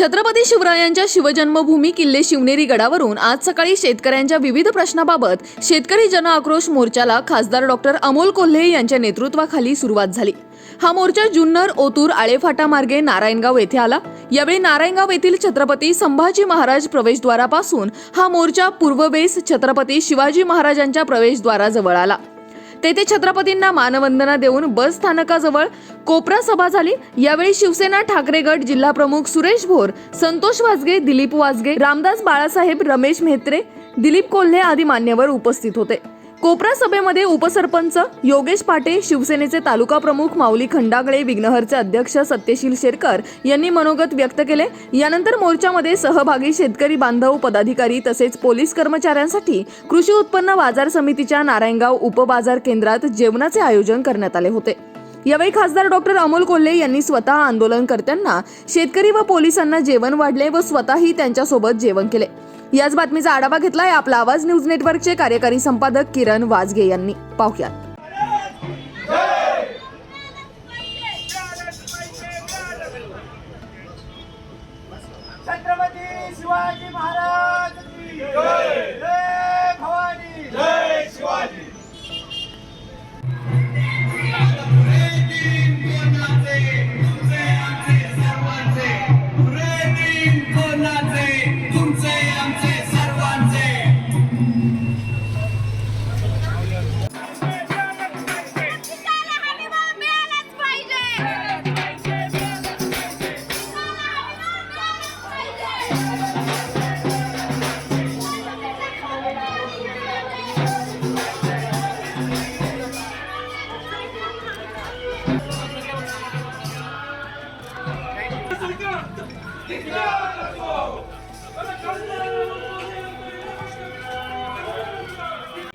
छत्रपती शिवरायांच्या शिवजन्मभूमी किल्ले शिवनेरी गडावरून आज सकाळी शेतकऱ्यांच्या विविध प्रश्नाबाबत शेतकरी जन आक्रोश मोर्चाला खासदार डॉक्टर अमोल कोल्हे यांच्या नेतृत्वाखाली सुरुवात झाली. हा मोर्चा जुन्नर ओतूर आळेफाटा मार्गे नारायणगाव येथे आला. यावेळी नारायणगाव येथील छत्रपती संभाजी महाराज प्रवेशद्वारापासून हा मोर्चा पूर्वबेस छत्रपती शिवाजी महाराजांच्या प्रवेशद्वाराजवळ आला. तेथे छत्रपतींना मानवंदना देऊन बस स्थानकाजवळ कोपरा सभा झाली. यावेळी शिवसेना ठाकरे गट जिल्हा प्रमुख सुरेश भोर संतोष वाजगे दिलीप वाजगे रामदास बाळासाहेब रमेश म्हेत्रे दिलीप कोल्हे आदी मान्यवर उपस्थित होते. कोपरा सभेमध्ये उपसरपंच योगेश पाटे शिवसेनेचे तालुका प्रमुख माऊली खंडागळे विघ्नहरचे अध्यक्ष सत्यशील शेरकर यांनी मनोगत व्यक्त केले. यानंतर मोर्चामध्ये सहभागी शेतकरी बांधव पदाधिकारी तसेच पोलीस कर्मचाऱ्यांसाठी कृषी उत्पन्न बाजार समितीच्या नारायणगाव उपबाजार केंद्रात जेवणाचे आयोजन करण्यात आले होते. यावेळी खासदार डॉक्टर अमोल कोल्हे यांनी स्वतः आंदोलनकर्त्यांना शेतकरी व पोलिसांना जेवण वाढले व स्वतःही त्यांच्यासोबत जेवण केले. याच बातमीचा आढावा घेतलाय आपला आवाज न्यूज नेटवर्कचे कार्यकारी संपादक किरण वाजगे यांनी. पाहुयात. छत्रपती शिवाजी महाराज!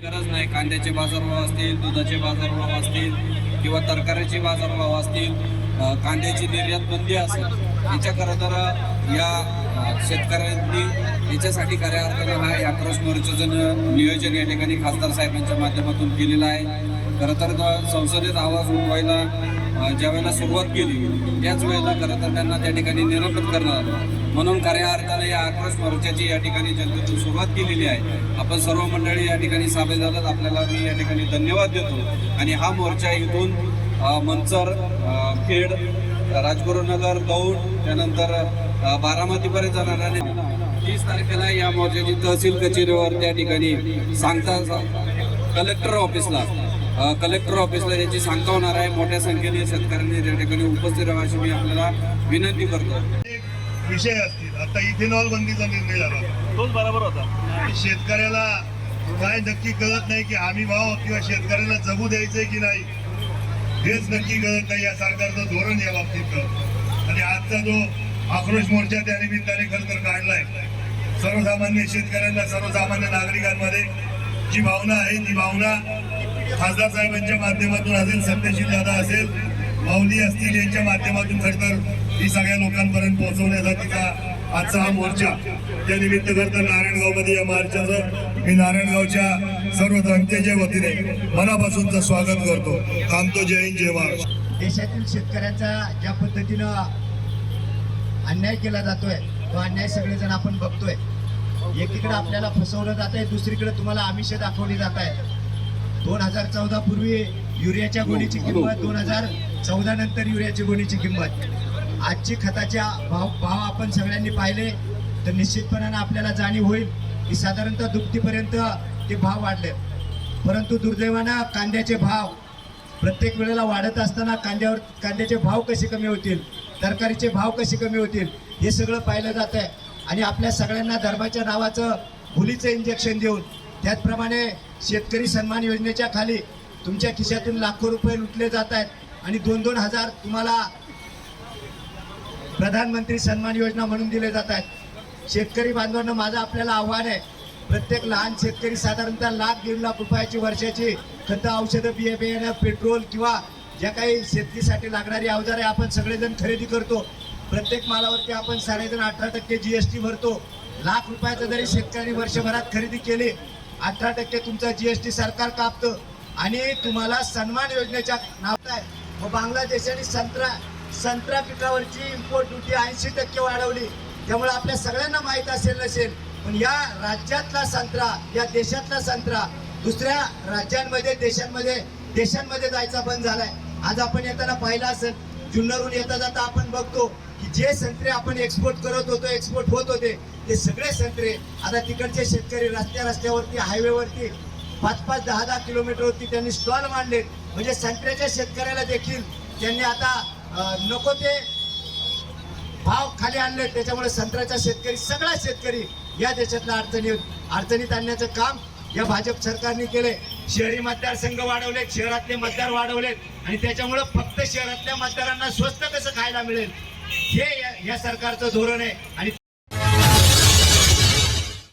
गरज नाही कांद्याचे बाजारभाव असतील दुधाचे बाजारभाव असतील किंवा तरकारीचे बाजारभाव असतील कांद्याची निर्यात बंदी असेल याच्या खरं तर या शेतकऱ्यांनी याच्यासाठी खऱ्या अर्थानं हा या मोर्चाचं नियोजन या ठिकाणी खासदार साहेबांच्या माध्यमातून केलेलं आहे. खरं तर संसदेत आवाज उठवायला ज्या वेळेला सुरुवात केली त्याच वेळेला खरं तर त्यांना त्या ठिकाणी निरंतर करणार म्हणून खऱ्या अर्थानं या आक्रोश मोर्चाची या ठिकाणी जनतेतून सुरुवात केलेली आहे. आपण सर्व मंडळी या ठिकाणी सामील झालात. आपल्याला मी या ठिकाणी धन्यवाद देतो. आणि हा मोर्चा इथून मंचर खेड राजगुरुनगर दौंड त्यानंतर बारामतीपर्यंत जाणार आणि तीस तारखेला या मोर्चाची तहसील कचेरीवर त्या ठिकाणी सांगता कलेक्टर ऑफिसला कलेक्टर ऑफिसला याची सांगता होणार आहे. मोठ्या संख्येने शेतकऱ्यांनी त्या ठिकाणी उपस्थित राहा अशी मी आपल्याला विनंती करतो. एक विषय असतील. आता इथेनॉल बंदीचा निर्णय झाला तोच बरोबर होता. शेतकऱ्याला काय नक्की कळत नाही की हमी भाव किंवा शेतकऱ्यांना जगू द्यायचंय की नाही हेच नक्की कळत नाही. या सरकारचं धोरण या बाबतीत. आणि आजचा जो आक्रोश मोर्चा त्या निमित्ताने खरं तर काढलाय. सर्वसामान्य शेतकऱ्यांना सर्वसामान्य नागरिकांमध्ये जी भावना आहे ती भावना खासदार साहेबांच्या माध्यमातून असेल सत्यशील दादा असेल माऊली असतील यांच्या माध्यमातून खर तर ही सगळ्या लोकांपर्यंत पोहोचवण्यासाठीचा आजचा हा मोर्चा. त्या निमित्त खरं नारायणगावमध्ये या मोर्चाचं मी नारायणगावच्या सर्व जनतेच्या वतीने मनापासूनचं स्वागत करतो. थांबतो जय हिंद जय महाराष्ट्र. देशातील शेतकऱ्यांचा ज्या पद्धतीनं अन्याय केला जातोय तो अन्याय सगळेजण आपण बघतोय. एकीकडे आपल्याला फसवलं जात आहे दुसरीकडे तुम्हाला आमिष दाखवली जात आहे दोन हजार चौदा पूर्वी युरियाच्या गोणीची किंमत दोन हजार चौदा नंतर युरियाची गोणीची किंमत. आजची खताच्या भाव भाव आपण सगळ्यांनी पाहिले तर निश्चितपणानं आपल्याला जाणीव होईल की साधारणतः दुपटीपर्यंत ते भाव वाढले. परंतु दुर्दैवानं कांद्याचे भाव प्रत्येक वेळेला वाढत असताना कांद्यावर कांद्याचे भाव कसे कमी होतील तरकारीचे भाव कसे कमी होतील हे सगळं पाहिलं जात आहे आणि आपल्या सगळ्यांना धर्माच्या नावाचं भुलीचं इंजेक्शन देऊन त्याचप्रमाणे शेतकरी सन्मान योजनेच्या खाली तुमच्या खिशातून लाखो रुपये लुटले जात आहेत आणि दोन दोन हजार तुम्हाला प्रधानमंत्री सन्मान योजना म्हणून दिले जात आहेत. शेतकरी बांधवांना माझं आपल्याला आव्हान आहे प्रत्येक लहान शेतकरी साधारणतः लाख दीड लाख रुपयाची वर्षाची खतं औषधं बिया बियाणं पेट्रोल किंवा ज्या काही शेतीसाठी लागणारी अवजारे आपण सगळेजण खरेदी करतो. प्रत्येक मालावरती आपण साडेजण अठरा टक्के जी एस टी भरतो. लाख रुपयाचं जरी शेतकऱ्यांनी वर्षभरात खरेदी केली अठरा टक्के तुमचा जी एस टी सरकार कापतं. आणि तुम्हाला सन्मान योजनेच्या नावात आहे. व बांगलादेशाने संत्रा संत्रा पिकावरची इम्पोर्ट ड्युटी ऐंशी टक्के वाढवली. त्यामुळे आपल्या सगळ्यांना माहीत असेल नसेल पण या राज्यातला संत्रा या देशातला संत्रा दुसऱ्या राज्यांमध्ये देशांमध्ये देशांमध्ये जायचा बंद झालाय. आज आपण येताना पाहिलं असेल जुन्नरहून येता जाता आपण बघतो की जे संत्रे आपण एक्सपोर्ट करत होतो एक्सपोर्ट होत होते ते सगळे संत्रे आता तिकडचे शेतकरी रस्त्या रस्त्यावरती हायवेवरती पाच पाच दहा दहा किलोमीटरवरती त्यांनी स्टॉल मांडले म्हणजे संत्र्याच्या शेतकऱ्याला देखील त्यांनी आता नको ते भाव खाली आणले त्याच्यामुळे संत्र्याचा शेतकरी सगळा शेतकरी या देशातल्या अडचणी अडचणीत आणण्याचं काम या भाजप सरकारने केले शहरी मतदारसंघ वाढवलेत शहरातले मतदार वाढवलेत. आणि त्याच्यामुळं फक्त शहरातल्या मतदारांना स्वस्त कसं खायला मिळेल? हे या- सरकारचं धोरण आहे आणि